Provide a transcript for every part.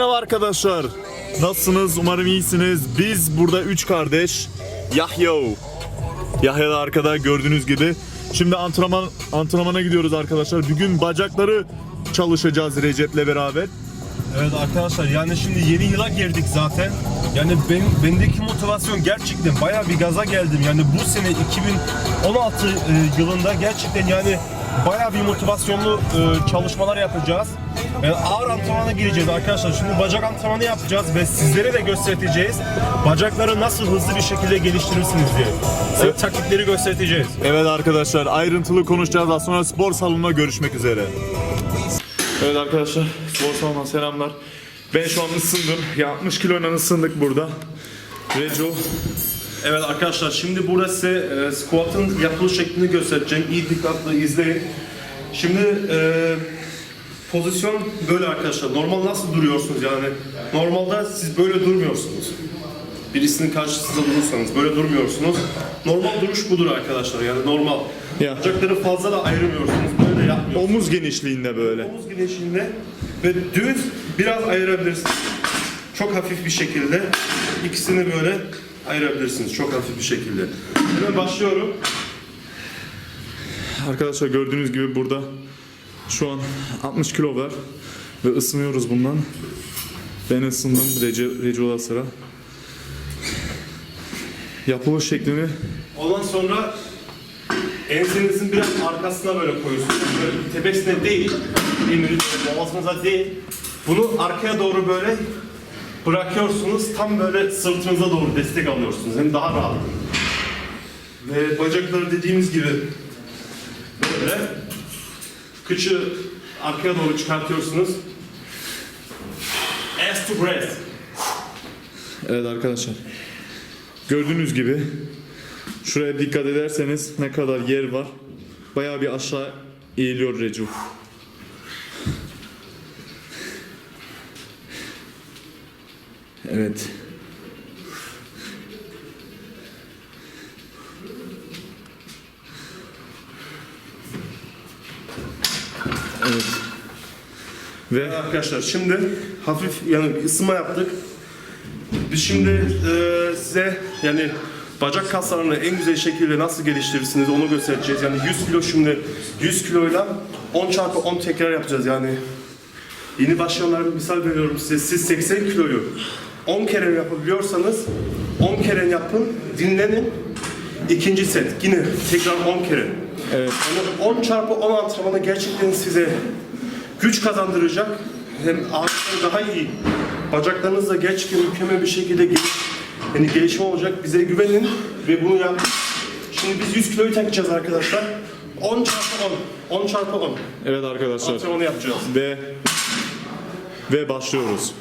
Merhaba arkadaşlar. Nasılsınız? Umarım iyisiniz. Biz burada üç kardeş. Yahya. Yahya da arkada gördüğünüz gibi. Şimdi antrenman antrenmana gidiyoruz arkadaşlar. Bugün bacakları çalışacağız Recep'le beraber. Evet arkadaşlar yani şimdi yeni yıla girdik zaten. Yani ben, bendeki motivasyon gerçekten bayağı bir gaza geldim. Yani bu sene 2016 e, yılında gerçekten yani bayağı bir motivasyonlu e, çalışmalar yapacağız. Yani ağır antrenmana gireceğiz arkadaşlar. Şimdi bacak antrenmanı yapacağız ve sizlere de göstereceğiz. Bacakları nasıl hızlı bir şekilde geliştirirsiniz diye. Size taktikleri göstereceğiz. Evet arkadaşlar ayrıntılı konuşacağız. Daha sonra spor salonuna görüşmek üzere. Evet arkadaşlar spor salonuna selamlar. Ben şu an ısındım. Ya 60 kiloyla ısındık burada. Reco Evet arkadaşlar şimdi burada size e, squat'ın yapılış şeklini göstereceğim. İyi dikkatli izleyin. Şimdi e, pozisyon böyle arkadaşlar. Normal nasıl duruyorsunuz yani? Normalde siz böyle durmuyorsunuz. Birisinin karşısında durursanız böyle durmuyorsunuz. Normal duruş budur arkadaşlar yani normal. Ya. Bacakları fazla da ayırmıyorsunuz. Böyle yapmıyorsunuz. omuz genişliğinde böyle. Omuz güneşinde ve düz biraz ayırabilirsiniz. Çok hafif bir şekilde ikisini böyle ayırabilirsiniz. Çok hafif bir şekilde. Hemen başlıyorum. Arkadaşlar gördüğünüz gibi burada şu an 60 kilo var ve ısınıyoruz bundan. Ben ısındım Rece, Reco'la sıra. Yapılış şeklini Ondan sonra ensenizin biraz arkasına böyle koyuyorsunuz. Böyle tepesine değil, elinizi boğazınıza değil. Bunu arkaya doğru böyle bırakıyorsunuz. Tam böyle sırtınıza doğru destek alıyorsunuz. Hem daha rahat. Ve bacakları dediğimiz gibi böyle kıçı arkaya doğru çıkartıyorsunuz. Ass to breast. Evet arkadaşlar. Gördüğünüz gibi şuraya dikkat ederseniz ne kadar yer var. Bayağı bir aşağı eğiliyor Recu. Evet. Evet. Ve Arkadaşlar şimdi hafif yani ısınma yaptık. Biz şimdi e, size yani bacak kaslarını en güzel şekilde nasıl geliştirirsiniz onu göstereceğiz. Yani 100 kilo şimdi 100 kiloyla 10 çarpı 10 tekrar yapacağız yani. Yeni başlayanlara bir misal veriyorum size. Siz 80 kiloyu 10 kere yapabiliyorsanız 10 kere yapın, dinlenin. İkinci set yine tekrar 10 kere. evet. Yani 10 çarpı 10 antrenmanı gerçekten size güç kazandıracak. Hem ağırlıkları daha iyi. Bacaklarınız da gerçekten mükemmel bir şekilde geliş, yani gelişme olacak. Bize güvenin ve bunu yap. Şimdi biz 100 kiloyu takacağız arkadaşlar. 10 çarpı 10. 10 çarpı 10. Evet arkadaşlar. Antrenmanı yapacağız. Ve ve başlıyoruz.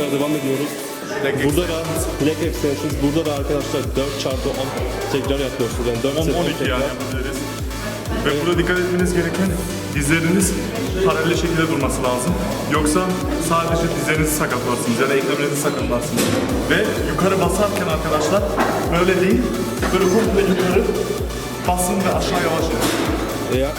Bacaklara devam ediyoruz. Burada da leg extensions, burada da arkadaşlar 4 çarpı 10 tekrar yapıyorsunuz. Yani 4 set 10-12 tekrar. yani yapabiliriz. Ve burada dikkat etmeniz gereken dizleriniz paralel şekilde durması lazım. Yoksa sadece dizlerinizi sakatlarsınız ya da eklemlerinizi sakatlarsınız. Ve yukarı basarken arkadaşlar böyle değil, böyle komple yukarı basın ve aşağı yavaş. Ya.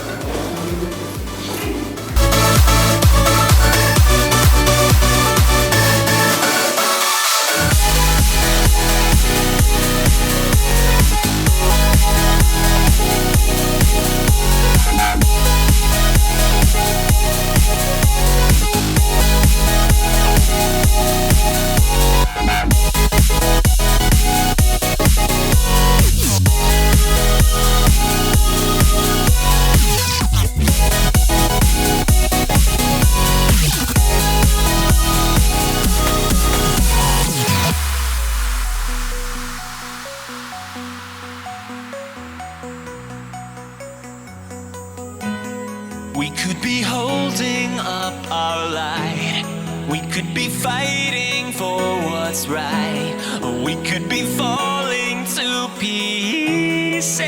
What's right. We could be falling to pieces.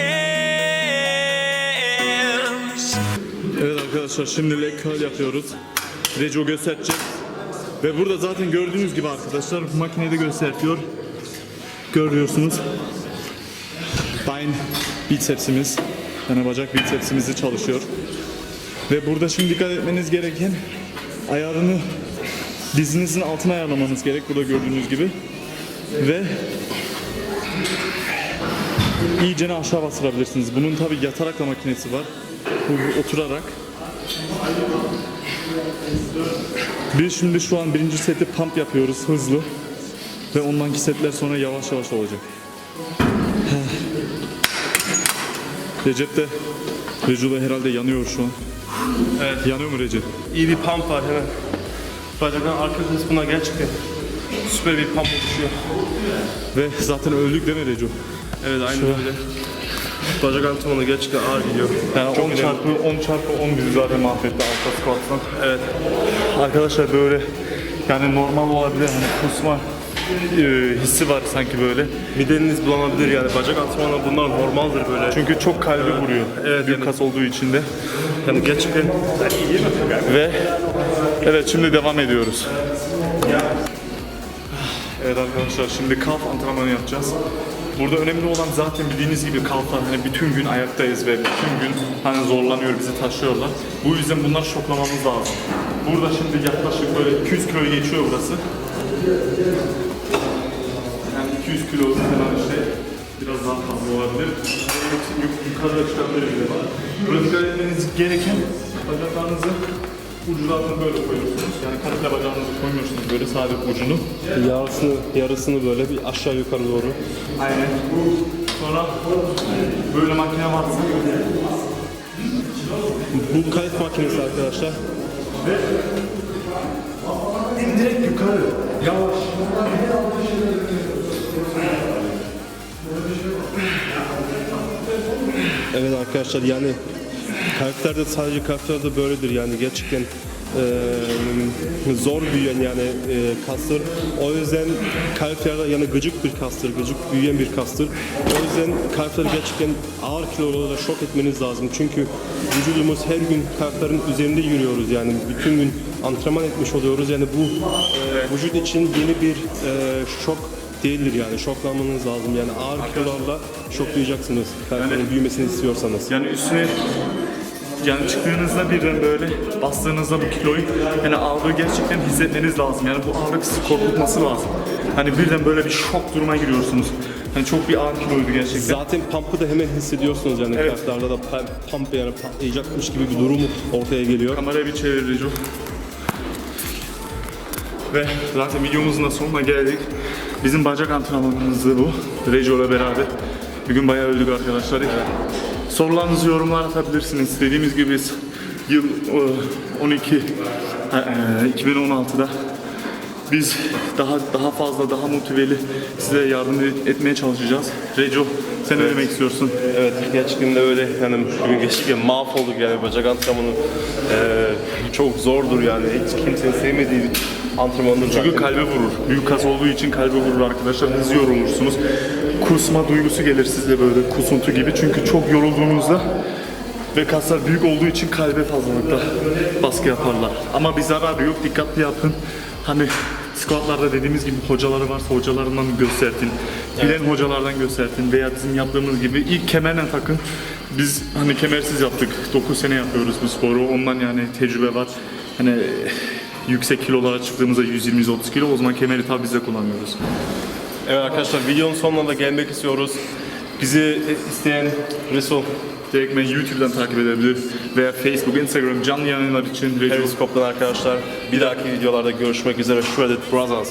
Evet arkadaşlar şimdi curl yapıyoruz. Reco gösterecek. Ve burada zaten gördüğünüz gibi arkadaşlar makinede gösteriyor. Görüyorsunuz. Bind bicepsimiz, yani bacak bicepsimizi çalışıyor. Ve burada şimdi dikkat etmeniz gereken ayarını dizinizin altına ayarlamanız gerek. Burada gördüğünüz gibi. Ve iyicene aşağı bastırabilirsiniz. Bunun tabi yatarak da makinesi var. Bu oturarak. Biz şimdi şu an birinci seti pump yapıyoruz hızlı. Ve ondanki setler sonra yavaş yavaş olacak. Recep de Recu da herhalde yanıyor şu an. Evet. Yanıyor mu Recep? İyi bir pump var hemen. Bacakların arka kısmına gerçekten süper bir pump oluşuyor. Ve zaten öldük değil mi Recu? Evet aynı böyle. Bacak antrenmanı gerçekten ağır gidiyor. Yani Çok 10 önemli. çarpı 10 çarpı 10 bizi zaten mahvetti altta squat'tan. Evet. Arkadaşlar böyle yani normal olabilir hani kusma e, hissi var sanki böyle. Mideniz bulanabilir yani. Bacak antrenmanı bunlar normaldir böyle. Çünkü çok kalbi vuruyor. Evet, Büyük yani- kas olduğu için de. Yani gerçekten Ve evet şimdi devam ediyoruz. Evet arkadaşlar şimdi kalf antrenmanı yapacağız. Burada önemli olan zaten bildiğiniz gibi kalflar hani bütün gün ayaktayız ve bütün gün hani zorlanıyor bizi taşıyorlar. Bu yüzden bunları şoklamamız lazım. Burada şimdi yaklaşık böyle 200 kilo geçiyor burası. Yani 200 kilo falan işte biraz daha fazla olabilir. Yuk- Yukarıda çıkabilir bile var. Dikkat etmeniz gereken bacaklarınızı uçlarını böyle koyuyorsunuz. Yani komple bacağınızı koymuyorsunuz böyle sadece ucunu. yarısını, yarısını böyle bir aşağı yukarı doğru. Aynen. Sonra böyle makine varsa Bu kayıt makinesi arkadaşlar. direkt yukarı. Yavaş. Evet arkadaşlar yani karakterde sadece karakterde böyledir yani gerçekten eee, zor büyüyen yani eee, kastır. O yüzden karakterde yani gıcık bir kastır, gıcık büyüyen bir kastır. O yüzden karakteri gerçekten ağır kilolarla şok etmeniz lazım. Çünkü vücudumuz her gün karakterin üzerinde yürüyoruz yani bütün gün antrenman etmiş oluyoruz. Yani bu eee, vücut için yeni bir eee, şok değildir yani şoklanmanız lazım yani ağır kilolarla şoklayacaksınız karakterin büyümesini istiyorsanız. Yani üstüne yani çıktığınızda birden böyle bastığınızda bu kiloyu yani ağırlığı gerçekten hissetmeniz lazım. Yani bu ağırlık sizi korkutması lazım. Hani birden böyle bir şok duruma giriyorsunuz. Hani çok bir ağır kiloydu gerçekten. Zaten pump'ı da hemen hissediyorsunuz yani Evet. kartlarda da pump- pump yani patlayacakmış gibi bir durum ortaya geliyor. Kamerayı bir çevir Reco. Ve zaten videomuzun da sonuna geldik. Bizim bacak antrenmanımızdı bu. Reco ile beraber. Bugün bayağı öldük arkadaşlar. Sorularınızı yorumlara atabilirsiniz. Dediğimiz gibi biz yıl e, 12 e, 2016'da biz daha daha fazla daha motiveli size yardım etmeye çalışacağız. Reco sen ne demek istiyorsun? Evet gerçekten de öyle yani bugün gerçekten mahvolduk yani bacak antrenmanı eee, çok zordur yani hiç kimsenin sevmediği antrenmandır Çünkü zaten. kalbe vurur. Büyük kas olduğu için kalbe vurur arkadaşlar. Hızlı yorulursunuz. Kusma duygusu gelir sizde böyle kusuntu gibi. Çünkü çok yorulduğunuzda ve kaslar büyük olduğu için kalbe fazlalıkla baskı yaparlar. Ama bir zararı yok. Dikkatli yapın. Hani squatlarda dediğimiz gibi hocaları varsa hocalarından göstertin. Bilen hocalardan göstertin. Veya bizim yaptığımız gibi ilk kemerle takın. Biz hani kemersiz yaptık. 9 sene yapıyoruz bu sporu. Ondan yani tecrübe var. Hani yüksek kilolara çıktığımızda 120-130 kilo o zaman kemeri tabi biz de kullanıyoruz. Evet arkadaşlar videonun sonuna da gelmek istiyoruz. Bizi isteyen Resul Direkt beni YouTube'dan takip edebilir veya Facebook, Instagram canlı yayınlar için Periskop'tan arkadaşlar bir dahaki videolarda görüşmek üzere. Shredded Brothers.